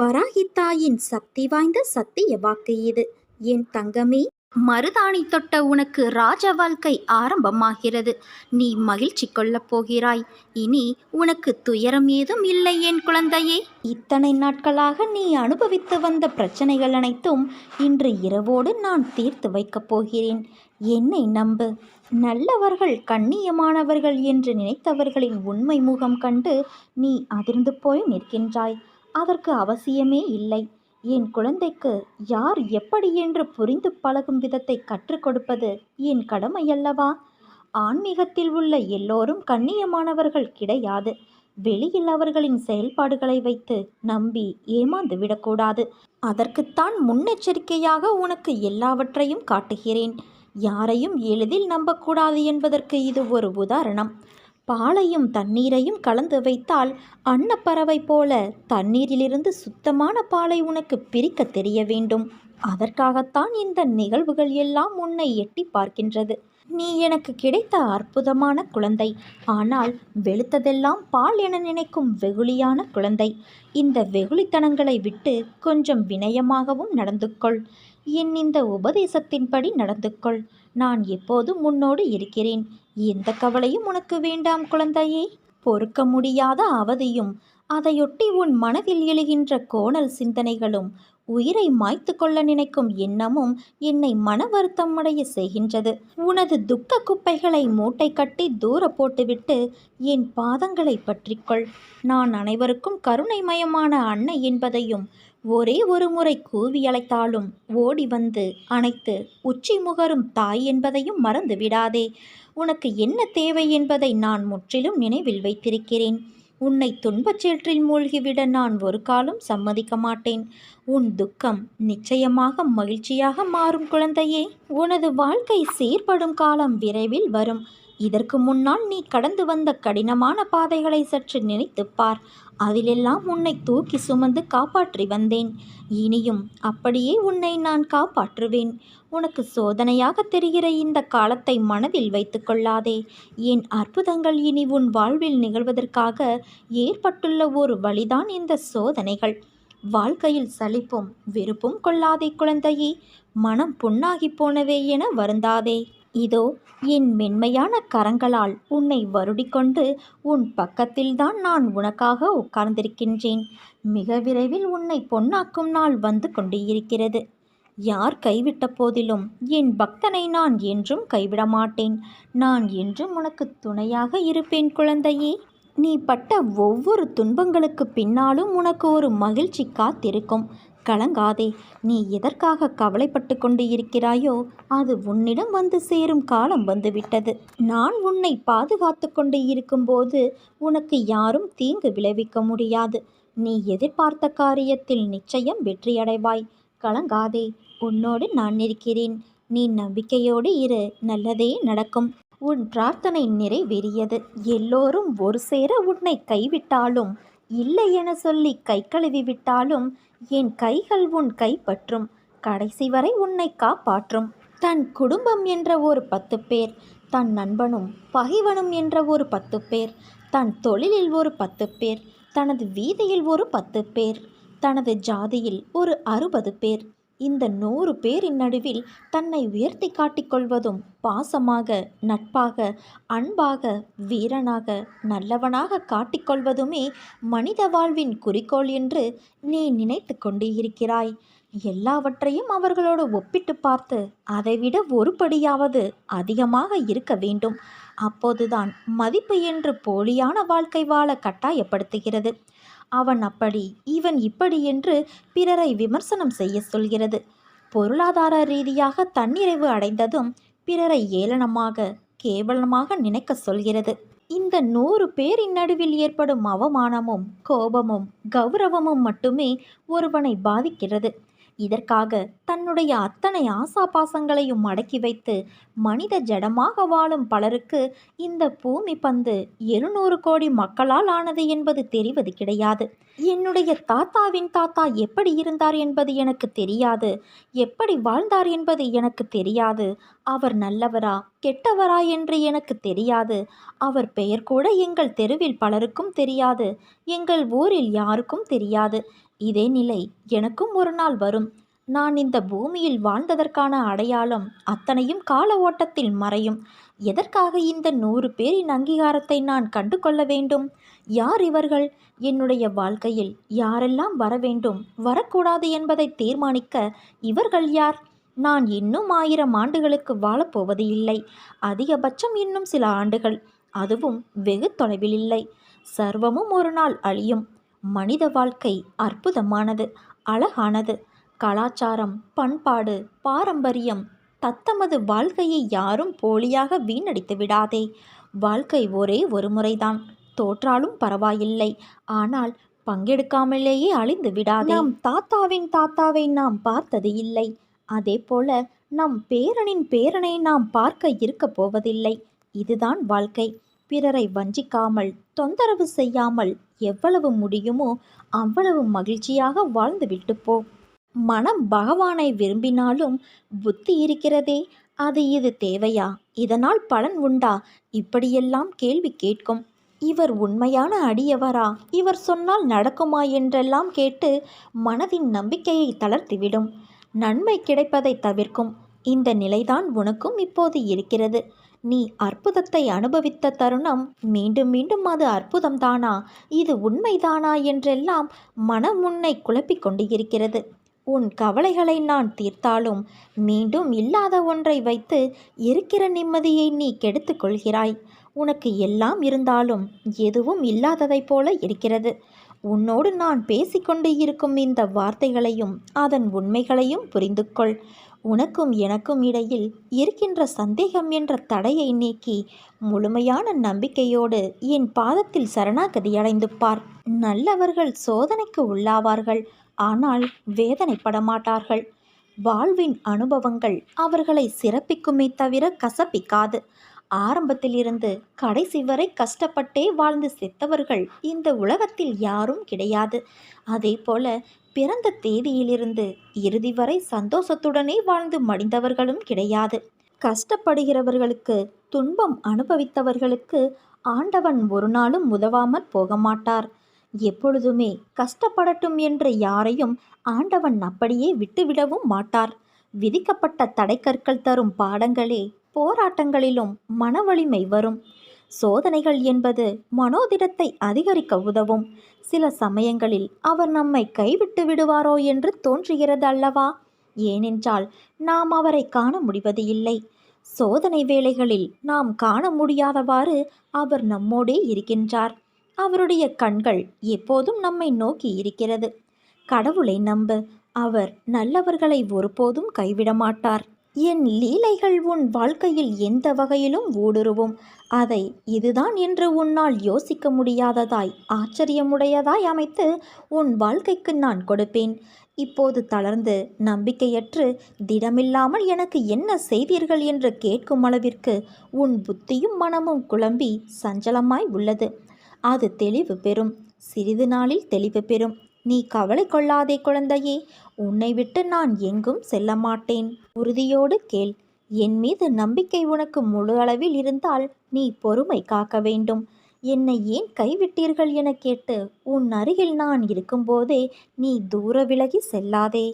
வராகித்தாயின் சக்தி வாய்ந்த சத்திய வாக்கு இது. என் தங்கமே மருதாணி தொட்ட உனக்கு ராஜ வாழ்க்கை ஆரம்பமாகிறது. நீ மகிழ்ச்சி கொள்ளப் போகிறாய். இனி உனக்கு துயரம் ஏதும் இல்லை என் குழந்தையே. இத்தனை நாட்களாக நீ அனுபவித்து வந்த பிரச்சனைகள் அனைத்தும் இன்று இரவோடு நான் தீர்த்து வைக்கப் போகிறேன். என்னை நம்பு. நல்லவர்கள் கண்ணியமானவர்கள் என்று நினைத்தவர்களின் உண்மை முகம் கண்டு நீ அதிர்ந்து போய் நிற்கின்றாய். அதற்கு அவசியமே இல்லை. என் குழந்தைக்கு யார் எப்படி என்று புரிந்து பழகும் விதத்தை கற்றுக் கொடுப்பது என் கடமையல்லவா ஆன்மீகத்தில் உள்ள எல்லோரும் கண்ணியமானவர்கள் கிடையாது. வெளியில் அவர்களின் செயல்பாடுகளை வைத்து நம்பி ஏமாந்து விடக்கூடாது. அதற்குத்தான் முன்னெச்சரிக்கையாக உனக்கு எல்லாவற்றையும் காட்டுகிறேன். யாரையும் எளிதில் நம்பக்கூடாது என்பதற்கு இது ஒரு உதாரணம். பாலையும் தண்ணீரையும் கலந்து வைத்தால் அன்னப்பறவை போல தண்ணீரிலிருந்து சுத்தமான பாலை உனக்கு பிரிக்க தெரிய வேண்டும். அதற்காகத்தான் இந்த நிகழ்வுகள் எல்லாம் உன்னை எட்டி பார்க்கின்றது. நீ எனக்கு கிடைத்த அற்புதமான குழந்தை. ஆனால் வெளுத்ததெல்லாம் பால் என நினைக்கும் வெகுளியான குழந்தை. இந்த வெகுளித்தனங்களை விட்டு கொஞ்சம் வினயமாகவும் நடந்து கொள் என் இந்த உபதேசத்தின்படி நடந்து கொள் நான் எப்போதும் முன்னோடு இருக்கிறேன்? எந்த கவலையும் உனக்கு வேண்டாம் குழந்தையே. பொறுக்க முடியாத அவதியும் அதையொட்டி உன் மனதில் எழுகின்ற கோணல் சிந்தனைகளும் உயிரை மாய்த்து கொள்ள நினைக்கும் எண்ணமும் என்னை மன வருத்தம் அடைய செய்கின்றது. உனது துக்க குப்பைகளை மூட்டை கட்டி தூர போட்டுவிட்டு என் பாதங்களை பற்றிக்கொள். நான் அனைவருக்கும் கருணைமயமான அன்னை என்பதையும் ஒரே ஒரு முறை கூவி அழைத்தாலும் ஓடி வந்து அணைத்து உச்சி முகரும் தாய் என்பதையும் மறந்து விடாதே. உனக்கு என்ன தேவை என்பதை நான் முற்றிலும் நினைவில் வைத்திருக்கிறேன். உன்னை துன்பச் சேற்றில் மூழ்கிவிட நான் ஒரு காலம் சம்மதிக்க மாட்டேன். உன் துக்கம் நிச்சயமாக மகிழ்ச்சியாக மாறும் குழந்தையே. உனது வாழ்க்கை சீர்படும் காலம் விரைவில் வரும். இதற்கு முன்னால் நீ கடந்து வந்த கடினமான பாதைகளை சற்று நினைத்துப் பார். அதிலெல்லாம் உன்னை தூக்கி சுமந்து காப்பாற்றி வந்தேன். இனியும் அப்படியே உன்னை நான் காப்பாற்றுவேன். உனக்கு சோதனையாக தெரிகிற இந்த காலத்தை மனதில் வைத்துக்கொள்ளாதே என் அற்புதங்கள் இனி உன் வாழ்வில் நிகழ்வதற்காக ஏற்பட்டுள்ள ஒரு வழிதான் இந்த சோதனைகள். வாழ்க்கையில் சலிப்பும் வெறுப்பும் கொள்ளாதே குழந்தையே. மனம் புண்ணாகி போனவே என வருந்தாதே. இதோ என் மென்மையான கரங்களால் உன்னை வருடிக்கொண்டு உன் பக்கத்தில்தான் நான் உனக்காக உட்கார்ந்திருக்கின்றேன். மிக விரைவில் உன்னை பொன்னாக்கும் நாள் வந்து கொண்டு இருக்கிறது யார் கைவிட்ட போதிலும் என் பக்தனை நான் என்றும் கைவிட மாட்டேன் நான் என்றும் உனக்கு துணையாக இருப்பேன் குழந்தையே. நீ பட்ட ஒவ்வொரு துன்பங்களுக்கு பின்னாலும் உனக்கு ஒரு மகிழ்ச்சி காத்திருக்கும். கலங்காதே நீ எதற்காக கவலைப்பட்டு கொண்டு இருக்கிறாயோ அது உன்னிடம் வந்து சேரும் காலம் வந்துவிட்டது நான் உன்னை பாதுகாத்து கொண்டு இருக்கும்போது உனக்கு யாரும் தீங்கு விளைவிக்க முடியாது. நீ எதிர்பார்த்த காரியத்தில் நிச்சயம் வெற்றியடைவாய். கலங்காதே உன்னோடு நான் இருக்கிறேன். நீ நம்பிக்கையோடு இரு நல்லதே நடக்கும். உன் பிரார்த்தனை நிறைவேறியது. எல்லோரும் ஒரு சேர உன்னை கைவிட்டாலும் இல்லை என சொல்லி கை கழுவி விட்டாலும் என் கைகள் உன் கைப்பற்றும். கடைசி வரை உன்னை காப்பாற்றும். தன் குடும்பம் என்ற ஒரு பத்து பேர் தன் நண்பனும் பகைவனும் என்ற ஒரு பத்து பேர் தன் தொழிலில் ஒரு பத்து பேர் தனது வீதியில் ஒரு பத்து பேர் தனது ஜாதியில் ஒரு அறுபது பேர் இந்த நூறு பேரின் நடுவில் தன்னை உயர்த்தி காட்டிக்கொள்வதும் பாசமாக நட்பாக அன்பாக வீரனாக நல்லவனாக காட்டிக்கொள்வதுமே மனித வாழ்வின் குறிக்கோள் என்று நீ நினைத்து கொண்டு இருக்கிறாய். எல்லாவற்றையும் அவர்களோடு ஒப்பிட்டு பார்த்து அதைவிட ஒருபடியாவது அதிகமாக இருக்க வேண்டும். அப்போதுதான் மதிப்பு என்று போலியான வாழ்க்கை வாழ கட்டாயப்படுத்துகிறது. அவன் அப்படி இவன் இப்படி என்று பிறரை விமர்சனம் செய்ய சொல்கிறது. பொருளாதார ரீதியாக தன்னிறைவு அடைந்ததும் பிறரை ஏளனமாக கேவலமாக நினைக்க சொல்கிறது. இந்த நூறு பேரின் நடுவில் ஏற்படும் அவமானமும் கோபமும் கௌரவமும் மட்டுமே ஒருவனை பாதிக்கிறது. இதற்காக தன்னுடைய அத்தனை ஆசா பாசங்களையும் அடக்கி வைத்து மனித ஜடமாக வாழும் பலருக்கு இந்த பூமி பந்து எழுநூறு கோடி மக்களால் ஆனது என்பது தெரிவது கிடையாது. என்னுடைய தாத்தாவின் தாத்தா எப்படி இருந்தார் என்பது எனக்கு தெரியாது. எப்படி வாழ்ந்தார் என்பது எனக்கு தெரியாது. அவர் நல்லவரா கெட்டவரா என்று எனக்கு தெரியாது. அவர் பெயர் கூட எங்கள் தெருவில் பலருக்கும் தெரியாது. எங்கள் ஊரில் யாருக்கும் தெரியாது. இதே நிலை எனக்கும் ஒரு நாள் வரும். நான் இந்த பூமியில் வாழ்ந்ததற்கான அடையாளம் அத்தனையும் கால ஓட்டத்தில் மறையும். எதற்காக இந்த நூறு பேரின் அங்கீகாரத்தை நான் கண்டு கொள்ள வேண்டும்? யார் இவர்கள்? என்னுடைய வாழ்க்கையில் யாரெல்லாம் வர வேண்டும்? வரக்கூடாது என்பதை தீர்மானிக்க இவர்கள் யார்? நான் இன்னும் ஆயிரம் ஆண்டுகளுக்கு வாழப்போவது இல்லை. அதிகபட்சம் இன்னும் சில ஆண்டுகள். அதுவும் வெகு தொலைவில் இல்லை. சர்வமும் ஒரு நாள் அழியும். மனித வாழ்க்கை அற்புதமானது அழகானது. கலாச்சாரம் பண்பாடு பாரம்பரியம் தத்தமது வாழ்க்கையை யாரும் போலியாக வீணடித்து விடாதே. வாழ்க்கை ஒரே ஒரு முறைதான். தோற்றாலும் பரவாயில்லை. ஆனால் பங்கெடுக்காமலேயே அழிந்து விடாதே. நம் தாத்தாவின் தாத்தாவை நாம் பார்த்தது இல்லை. அதே போல நம் பேரனின் பேரனை நாம் பார்க்க இருக்கப் போவதில்லை. இதுதான் வாழ்க்கை. பிறரை வஞ்சிக்காமல் தொந்தரவு செய்யாமல் எவ்வளவு முடியுமோ அவ்வளவு மகிழ்ச்சியாக வாழ்ந்துவிட்டு போ. மனம் பகவானை விரும்பினாலும் புத்தி இருக்கிறதே அது இது தேவையா? இதனால் பலன் உண்டா? இப்படியெல்லாம் கேள்வி கேட்கும். இவர் உண்மையான அடியவரா? இவர் சொன்னால் நடக்குமா என்றெல்லாம் கேட்டு மனதின் நம்பிக்கையை தளர்த்திவிடும். நன்மை கிடைப்பதை தவிர்க்கும். இந்த நிலைதான் உனக்கும் இப்போது இருக்கிறது. நீ அற்புதத்தை அனுபவித்த தருணம் மீண்டும் மீண்டும் அது அற்புதம்தானா? இது உண்மைதானா? என்றெல்லாம் மனம் உன்னை குழப்பிக் கொண்டு இருக்கிறது உன் கவலைகளை நான் தீர்த்தாலும் மீண்டும் இல்லாத ஒன்றை வைத்து இருக்கிற நிம்மதியை நீ கெடுத்து கொள்கிறாய். உனக்கு எல்லாம் இருந்தாலும் எதுவும் இல்லாததைப் போல இருக்கிறது. உன்னோடு நான் பேசிக்கொண்டு இருக்கும் இந்த வார்த்தைகளையும் அதன் உண்மைகளையும் புரிந்து கொள் உனக்கும் எனக்கும் இடையில் இருக்கின்ற சந்தேகம் என்ற தடையை நீக்கி முழுமையான நம்பிக்கையோடு என் பாதத்தில் சரணாகதி அடைந்து பார். நல்லவர்கள் சோதனைக்கு உள்ளாவார்கள் ஆனால் வேதனைப்பட மாட்டார்கள். வாழ்வின் அனுபவங்கள் அவர்களை சிறப்பிக்குமே தவிர கசப்பிக்காது. ஆரம்பத்திலிருந்து கடைசி வரை கஷ்டப்பட்டே வாழ்ந்து செத்தவர்கள் இந்த உலகத்தில் யாரும் கிடையாது. அதே போல பிறந்த தேதியிலிருந்து இறுதி வரை சந்தோஷத்துடனே வாழ்ந்து மடிந்தவர்களும் கிடையாது. கஷ்டப்படுகிறவர்களுக்கு துன்பம் அனுபவித்தவர்களுக்கு ஆண்டவன் ஒரு நாளும் உதவாமற் போக மாட்டார் எப்பொழுதுமே கஷ்டப்படட்டும் என்று யாரையும் ஆண்டவன் அப்படியே விட்டுவிடவும் மாட்டார். விதிக்கப்பட்ட தடைக்கற்கள் தரும் பாடங்களே போராட்டங்களிலும் மனவலிமை வரும். சோதனைகள் என்பது மனோதிடத்தை அதிகரிக்க உதவும். சில சமயங்களில் அவர் நம்மை கைவிட்டு விடுவாரோ என்று தோன்றுகிறது அல்லவா? ஏனென்றால் நாம் அவரை காண முடிவது இல்லை. சோதனை வேளைகளில் நாம் காண முடியாதவாறு அவர் நம்மோடே இருக்கின்றார். அவருடைய கண்கள் எப்போதும் நம்மை நோக்கி இருக்கிறது. கடவுளை நம்பு அவர் நல்லவர்களை ஒருபோதும் கைவிட மாட்டார். என் லீலைகள் உன் வாழ்க்கையில் எந்த வகையிலும் ஊடுருவும். அதை இதுதான் என்று உன்னால் யோசிக்க முடியாததாய் ஆச்சரியமுடையதாய் அமைத்து உன் வாழ்க்கைக்கு நான் கொடுப்பேன். இப்போது தளர்ந்து நம்பிக்கையற்று திடமில்லாமல் எனக்கு என்ன செய்தீர்கள் என்று கேட்கும் அளவிற்கு உன் புத்தியும் மனமும் குழம்பி சஞ்சலமாய் உள்ளது. அது தெளிவு பெறும். சிறிது நாளில் தெளிவு பெறும். நீ கவலை கொள்ளாதே குழந்தையே உன்னை விட்டு நான் எங்கும் செல்ல மாட்டேன் உறுதியோடு கேள் என் மீது நம்பிக்கை உனக்கு முழு அளவில் இருந்தால் நீ பொறுமை காக்க வேண்டும். என்னை ஏன் கைவிட்டீர்கள் என கேட்டு உன் அருகில் நான் இருக்கும்போதே நீ தூர விலகி செல்லாதே.